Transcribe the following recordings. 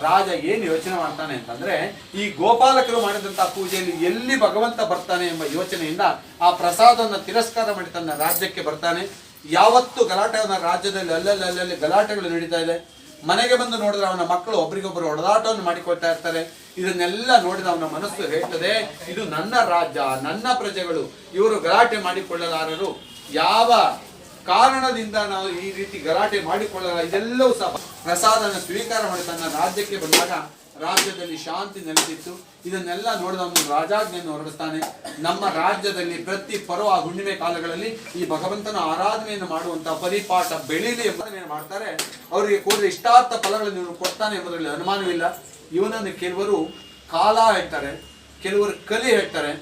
ರಾಜ ಏನು ಯೋಚನೆ ಮಾಡ್ತಾನೆ ಅಂತಂದ್ರೆ, ಈ ಗೋಪಾಲಕರು ಮಾಡಿದಂತಹ ಪೂಜೆಯಲ್ಲಿ ಎಲ್ಲಿ ಭಗವಂತ ಬರ್ತಾನೆ ಎಂಬ ಯೋಚನೆಯಿಂದ ಆ ಪ್ರಸಾದವನ್ನು ತಿರಸ್ಕಾರ ಮಾಡಿ ತನ್ನ ರಾಜ್ಯಕ್ಕೆ ಬರ್ತಾನೆ. ಯಾವತ್ತು ಗಲಾಟೆಯನ್ನ ರಾಜ್ಯದಲ್ಲಿ ಅಲ್ಲಲ್ಲಿ ಅಲ್ಲಲ್ಲಿ ಗಲಾಟೆಗಳು ನಡೀತಾ ಇದೆ. ಮನೆಗೆ ಬಂದು ನೋಡಿದ್ರೆ ಅವನ ಮಕ್ಕಳು ಒಬ್ರಿಗೊಬ್ಬರು ಹೊಡೆದಾಟವನ್ನು ಮಾಡಿಕೊಳ್ತಾ ಇರ್ತಾರೆ. ಇದನ್ನೆಲ್ಲ ನೋಡಿದ ಅವನ ಮನಸ್ಸು ಹೇಳ್ತದೆ, ಇದು ನನ್ನ ರಾಜ್ಯ, ನನ್ನ ಪ್ರಜೆಗಳು. ಇವರು ಗಲಾಟೆ ಮಾಡಿಕೊಳ್ಳಲಾರರು. ಯಾವ ಕಾರಣದಿಂದ ನಾವು ಈ ರೀತಿ ಗಲಾಟೆ ಮಾಡಿಕೊಳ್ಳಲ್ಲ. ಇದೆಲ್ಲವೂ ಸಹ ಪ್ರಸಾದನ ಸ್ವೀಕಾರ ಮಾಡಿ ತನ್ನ ರಾಜ್ಯಕ್ಕೆ ಬಂದಾಗ ರಾಜ್ಯದಲ್ಲಿ ಶಾಂತಿ ನೆಲೆಸಿತ್ತು. ಇದನ್ನೆಲ್ಲ ನೋಡಿದ ಅವನು ರಾಜಾಜ್ಞೆಯನ್ನು ಹೊರಡಿಸ್ತಾನೆ. ನಮ್ಮ ರಾಜ್ಯದಲ್ಲಿ ಪ್ರತಿ ಪರ್ವ ಹುಣ್ಣಿಮೆ ಕಾಲಗಳಲ್ಲಿ ಈ ಭಗವಂತನ ಆರಾಧನೆಯನ್ನು ಮಾಡುವಂತಹ ಪರಿಪಾಠ ಬೆಳೀಲಿ ಎಂಬುದನ್ನು ಮಾಡ್ತಾರೆ. ಅವರಿಗೆ ಕೂಡಲೇ ಇಷ್ಟಾರ್ಥ ಫಲಗಳನ್ನು ಇವನು ಕೊಡ್ತಾನೆ ಎಂಬುದರಲ್ಲಿ ಅನುಮಾನವಿಲ್ಲ ಇವನನ್ನು ಕೆಲವರು ಕಾಲ ಹೇಳ್ತಾರೆ, ಕೆಲವರು ಕಲಿ ಹೇಳ್ತಾರೆ.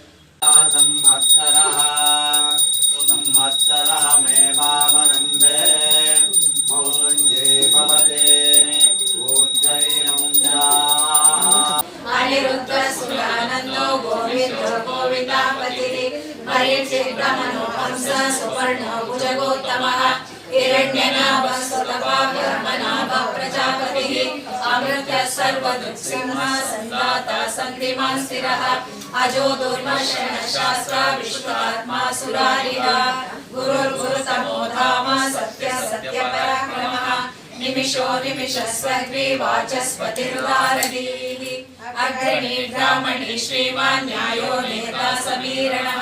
अनिरुद्ध सुरानन्दो गोविन्द गोविन्दापतिः परिचित्रमनो हंस सुपर्णो भुजगोत्तमः हिरण्यनाभ सुतपाकर्मनाभ प्रजापतिः अमृत सर्वदृक्सिंह सन्दाता सन्धिमान् स्थिरः अजो दुर्मर्षण शास्त्र विश्वात्मा सुरारिः गुरुर्गुरुतमो धाम सत्य सत्यपराक्रमः निमिषो निमिषस्वग्री वाचस्पतिरुदारधीः अग्रणी ब्राह्मणी श्रीमान् न्यायो नेता समीरणः